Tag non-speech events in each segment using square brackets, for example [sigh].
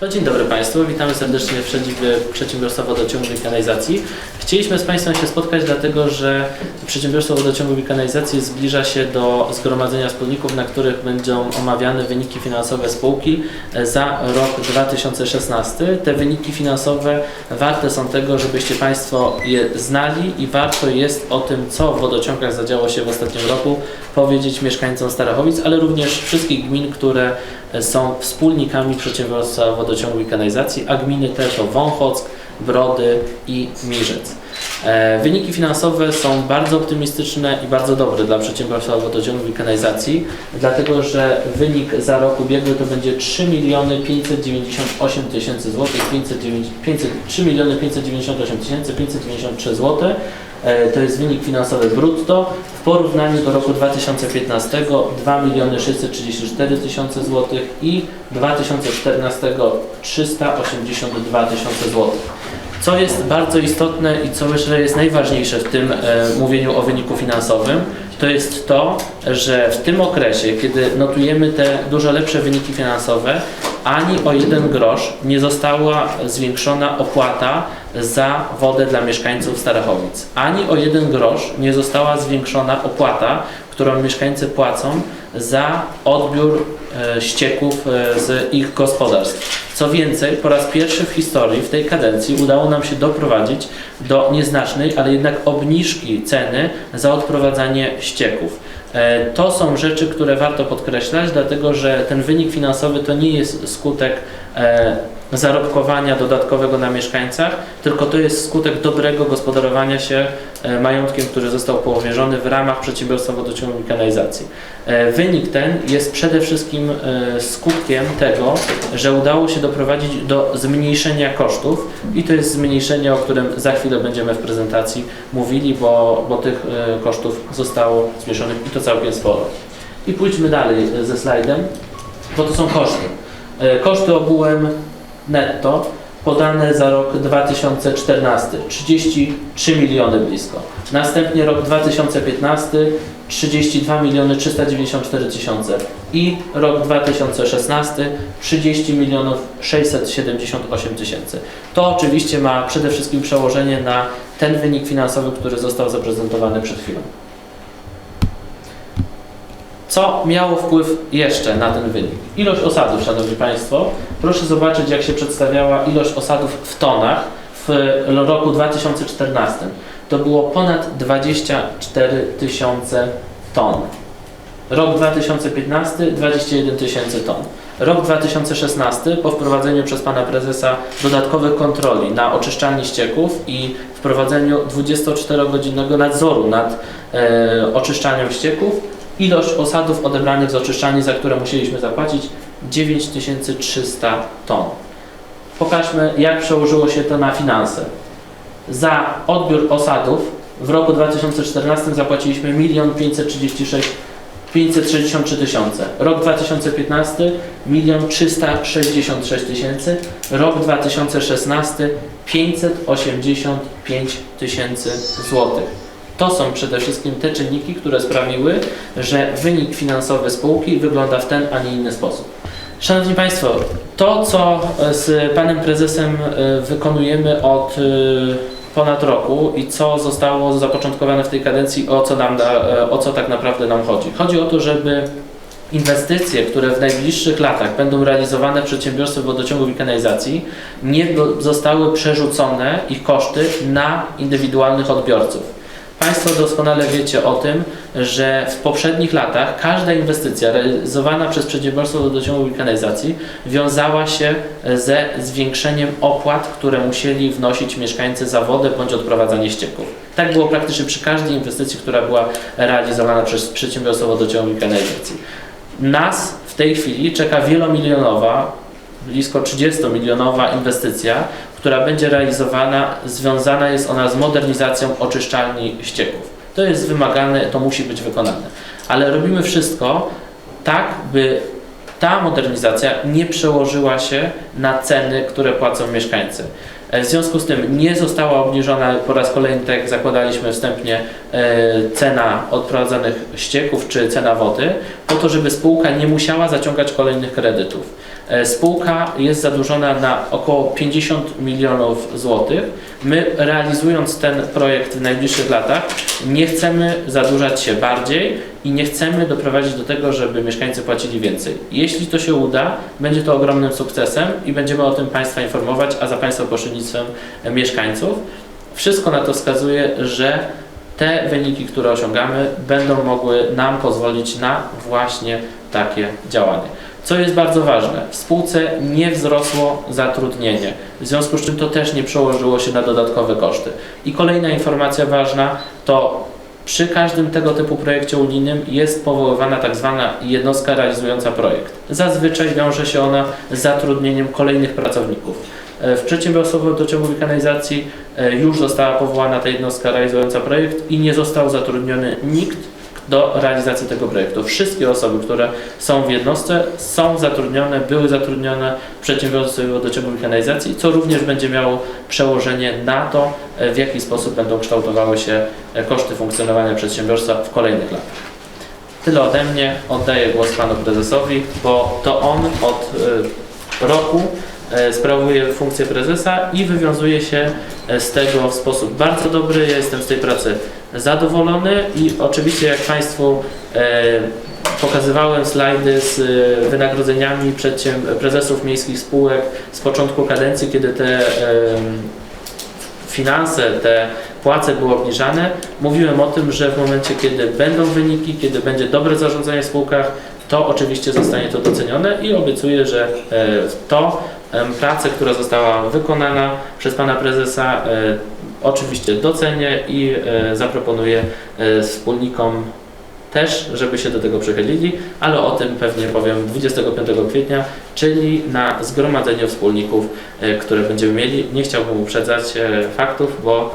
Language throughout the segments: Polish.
To dzień dobry Państwu, witamy serdecznie w Przedsiębiorstwa Wodociągu i Kanalizacji. Chcieliśmy z Państwem się spotkać, dlatego że Przedsiębiorstwo Wodociągu i Kanalizacji zbliża się do zgromadzenia wspólników, na których będą omawiane wyniki finansowe spółki za rok 2016. Te wyniki finansowe warte są tego, żebyście Państwo je znali i warto jest o tym, co w wodociągach zadziało się w ostatnim roku, powiedzieć mieszkańcom Starachowic, ale również wszystkich gmin, które są wspólnikami przedsiębiorstwa wodociągu i kanalizacji, a gminy te to Wąchock, Brody i Mirzec. E, Wyniki finansowe są bardzo optymistyczne i bardzo dobre dla przedsiębiorstwa wodociągu i kanalizacji, dlatego że wynik za rok ubiegły to będzie 3 miliony 598 tysięcy złotych, 500, 3 miliony 598 tysięcy 593 złote. E, To jest wynik finansowy brutto. W porównaniu do roku 2015 2 miliony 634 tysiące złotych i 2014 382 tysiące złotych. Co jest bardzo istotne i co myślę jest najważniejsze w tym e, mówieniu o wyniku finansowym, to jest to, że w tym okresie, kiedy notujemy te dużo lepsze wyniki finansowe, ani o jeden grosz nie została zwiększona opłata za wodę dla mieszkańców Starachowic. Ani o jeden grosz nie została zwiększona opłata, którą mieszkańcy płacą za odbiór e, ścieków e, z ich gospodarstw. Co więcej, po raz pierwszy w historii, w tej kadencji udało nam się doprowadzić do nieznacznej, ale jednak obniżki ceny za odprowadzanie ścieków. E, To są rzeczy, które warto podkreślać, dlatego że ten wynik finansowy to nie jest skutek zarobkowania dodatkowego na mieszkańcach, tylko to jest skutek dobrego gospodarowania się e, majątkiem, który został powierzony w ramach przedsiębiorstwa wodociągu i kanalizacji. E, Wynik ten jest przede wszystkim e, skutkiem tego, że udało się doprowadzić do zmniejszenia kosztów i to jest zmniejszenie, o którym za chwilę będziemy w prezentacji mówili, bo, bo tych e, kosztów zostało zmniejszonych i to całkiem sporo. I pójdźmy dalej e, ze slajdem, bo to są koszty. E, Koszty ogółem netto podane za rok 2014 33 miliony blisko. Następnie rok 2015 32 miliony 394 tysiące i rok 2016 30 milionów 678 tysięcy. To oczywiście ma przede wszystkim przełożenie na ten wynik finansowy, który został zaprezentowany przed chwilą. Co miało wpływ jeszcze na ten wynik? Ilość osadów, Szanowni Państwo. Proszę zobaczyć, jak się przedstawiała ilość osadów w tonach w roku 2014. To było ponad 24 tysiące ton. Rok 2015 21 tysięcy ton. Rok 2016 po wprowadzeniu przez pana prezesa dodatkowych kontroli na oczyszczalni ścieków i wprowadzeniu 24-godzinnego nadzoru nad e, oczyszczaniem ścieków ilość osadów odebranych z oczyszczalni, za które musieliśmy zapłacić 9300 ton. Pokażmy, jak przełożyło się to na finanse. Za odbiór osadów w roku 2014 zapłaciliśmy 1 536 563 tysiące. Rok 2015 1 366 tysięcy. Rok 2016 585 tysięcy złotych. To są przede wszystkim te czynniki, które sprawiły, że wynik finansowy spółki wygląda w ten, a nie inny sposób. Szanowni Państwo, to co z Panem Prezesem e, wykonujemy od e, ponad roku i co zostało zapoczątkowane w tej kadencji, o co, nam, da- e, o co tak naprawdę nam chodzi. Chodzi o to, żeby inwestycje, które w najbliższych latach będą realizowane w przedsiębiorstwie wodociągów i kanalizacji, nie zostały przerzucone ich koszty na indywidualnych odbiorców. Państwo doskonale wiecie o tym, że w poprzednich latach każda inwestycja realizowana przez przedsiębiorstwo wodociągów i kanalizacji wiązała się ze zwiększeniem opłat, które musieli wnosić mieszkańcy za wodę bądź odprowadzanie ścieków. Tak było praktycznie przy każdej inwestycji, która była realizowana przez przedsiębiorstwo wodociągów i kanalizacji. Nas w tej chwili czeka wielomilionowa, blisko 30-milionowa inwestycja, która będzie realizowana, związana jest ona z modernizacją oczyszczalni ścieków. To jest wymagane, to musi być wykonane. Ale robimy wszystko tak, by ta modernizacja nie przełożyła się na ceny, które płacą mieszkańcy. E, W związku z tym nie została obniżona po raz kolejny, tak jak zakładaliśmy wstępnie, e, cena odprowadzanych ścieków czy cena wody. po to, żeby spółka nie musiała zaciągać kolejnych kredytów. E, Spółka jest zadłużona na około 50 milionów złotych. My realizując ten projekt w najbliższych latach nie chcemy zadłużać się bardziej i nie chcemy doprowadzić do tego, żeby mieszkańcy płacili więcej. Jeśli to się uda, będzie to ogromnym sukcesem i będziemy o tym Państwa informować, a za Państwa pośrednictwem e, mieszkańców. Wszystko na to wskazuje, że te wyniki, które osiągamy, będą mogły nam pozwolić na właśnie takie działanie. Co jest bardzo ważne, w spółce nie wzrosło zatrudnienie, w związku z czym to też nie przełożyło się na dodatkowe koszty. I kolejna informacja ważna to przy każdym tego typu projekcie unijnym jest powoływana tak zwana jednostka realizująca projekt. Zazwyczaj wiąże się ona z zatrudnieniem kolejnych pracowników. E, W przedsiębiorstwie dociągowej kanalizacji e, już została powołana ta jednostka realizująca projekt i nie został zatrudniony nikt do realizacji tego projektu. Wszystkie osoby, które są w jednostce są zatrudnione, były zatrudnione w przedsiębiorstwie wodociągowej kanalizacji, co również będzie miało przełożenie na to, e, w jaki sposób będą kształtowały się e, koszty funkcjonowania przedsiębiorstwa w kolejnych latach. Tyle ode mnie. Oddaję głos panu prezesowi, bo to on od e, roku e, sprawuje funkcję prezesa i wywiązuje się e, z tego w sposób bardzo dobry. Ja jestem z tej pracy zadowolony i oczywiście jak Państwu e, pokazywałem slajdy z wynagrodzeniami prezesów miejskich spółek z początku kadencji, kiedy te finanse, te płace były obniżane. Mówiłem o tym, że w momencie, kiedy będą wyniki, kiedy będzie dobre zarządzanie w spółkach, to oczywiście zostanie to docenione i obiecuję, że to pracę, która została wykonana przez pana prezesa, e, oczywiście docenię i e, zaproponuję e, wspólnikom też, żeby się do tego przychylili, ale o tym pewnie powiem 25 kwietnia, czyli na zgromadzeniu wspólników, które będziemy mieli. Nie chciałbym uprzedzać faktów, bo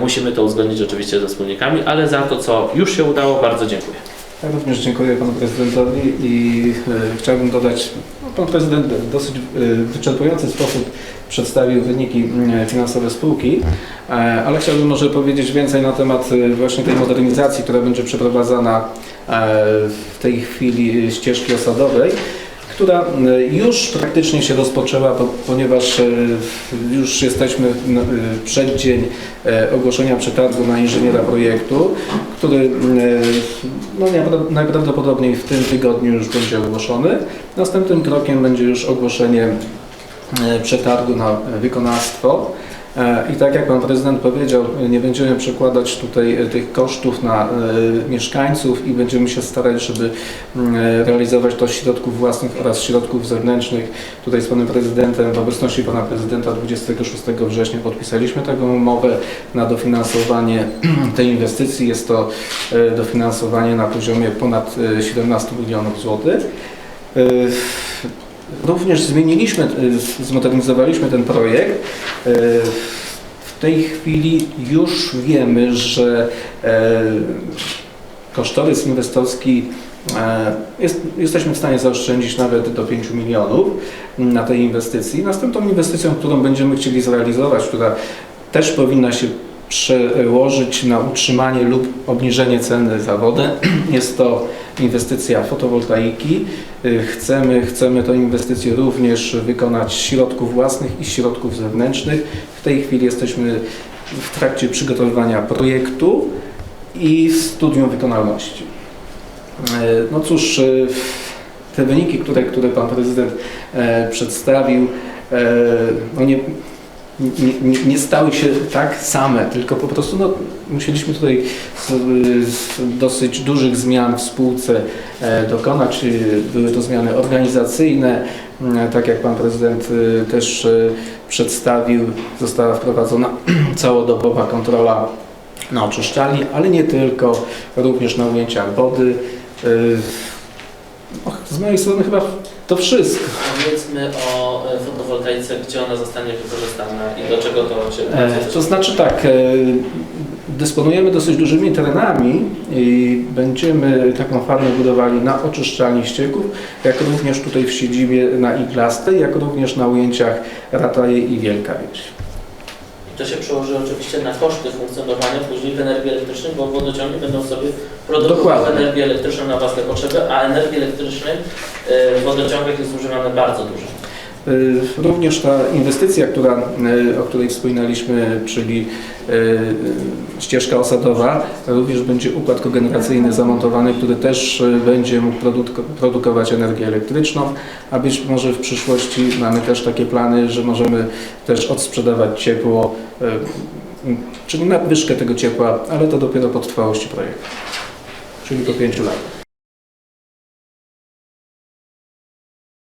musimy to uzgodnić oczywiście ze wspólnikami, ale za to, co już się udało, bardzo dziękuję. Ja również dziękuję panu prezydentowi i e, chciałbym dodać, no, pan prezydent w dosyć e, wyczerpujący sposób przedstawił wyniki e, finansowe spółki, e, ale chciałbym może powiedzieć więcej na temat e, właśnie tej modernizacji, która będzie przeprowadzana e, w tej chwili ścieżki osadowej która e, już praktycznie się rozpoczęła, po, ponieważ e, już jesteśmy w w przeddzień e, ogłoszenia przetargu na inżyniera projektu, który e, no, najpra- najprawdopodobniej w tym tygodniu już będzie ogłoszony. Następnym krokiem będzie już ogłoszenie e, przetargu na wykonawstwo. E, I tak jak Pan Prezydent powiedział, nie będziemy przekładać tutaj e, tych kosztów na e, mieszkańców i będziemy się starać, żeby mm, realizować to z środków własnych oraz środków zewnętrznych. Tutaj z Panem Prezydentem, w obecności Pana Prezydenta 26 września podpisaliśmy taką umowę na dofinansowanie [clears throat] tej inwestycji. Jest to dofinansowanie na poziomie ponad e, 17 milionów złotych. Również zmieniliśmy, e, zmodernizowaliśmy ten projekt. E, W tej chwili już wiemy, że e, kosztorys inwestorski e, jest, jesteśmy w stanie zaoszczędzić nawet do 5 milionów na tej inwestycji. Następną inwestycją, którą będziemy chcieli zrealizować, która też powinna się przełożyć na utrzymanie lub obniżenie ceny za wodę, [clears throat] jest to inwestycja fotowoltaiki. Y, Chcemy, chcemy tę inwestycję również wykonać z środków własnych i środków zewnętrznych. W tej chwili jesteśmy w trakcie przygotowywania projektu i studium wykonalności. E, No cóż, e, te wyniki, które, które Pan Prezydent e, przedstawił, e, no nie, nie, nie- nie stały się tak same, tylko po prostu no, musieliśmy tutaj z, z dosyć dużych zmian w spółce e, dokonać. Y, Były to zmiany organizacyjne, Mm, tak jak Pan Prezydent y, też y, przedstawił, została wprowadzona [clears throat] całodobowa kontrola na oczyszczalni, ale nie tylko, również na ujęciach wody. Y, och, Z mojej strony chyba to wszystko. Powiedzmy o e, fotowoltaice, gdzie ona zostanie wykorzystana i do czego to się E, To znaczy tak, e, dysponujemy dosyć dużymi terenami i będziemy taką farmę budowali na oczyszczalni ścieków, jak również tutaj w siedzibie na Iglastej, jak również na ujęciach Rataje i Wielka Wieś. To się przełoży oczywiście na koszty funkcjonowania później w energii elektrycznej, bo wodociągi będą sobie produkowały Dokładnie. energię elektryczną na własne potrzeby, a energii elektrycznej e, w wodociągach jest zużywane bardzo dużo. Y, Również ta inwestycja, która, y, o której wspominaliśmy, czyli y, ścieżka osadowa, również będzie układ kogeneracyjny zamontowany, który też będzie mógł produk- produkować energię elektryczną, a być może w przyszłości mamy też takie plany, że możemy też odsprzedawać ciepło, czyli nadwyżkę tego ciepła, ale to dopiero po trwałości projektu, czyli po pięciu latach.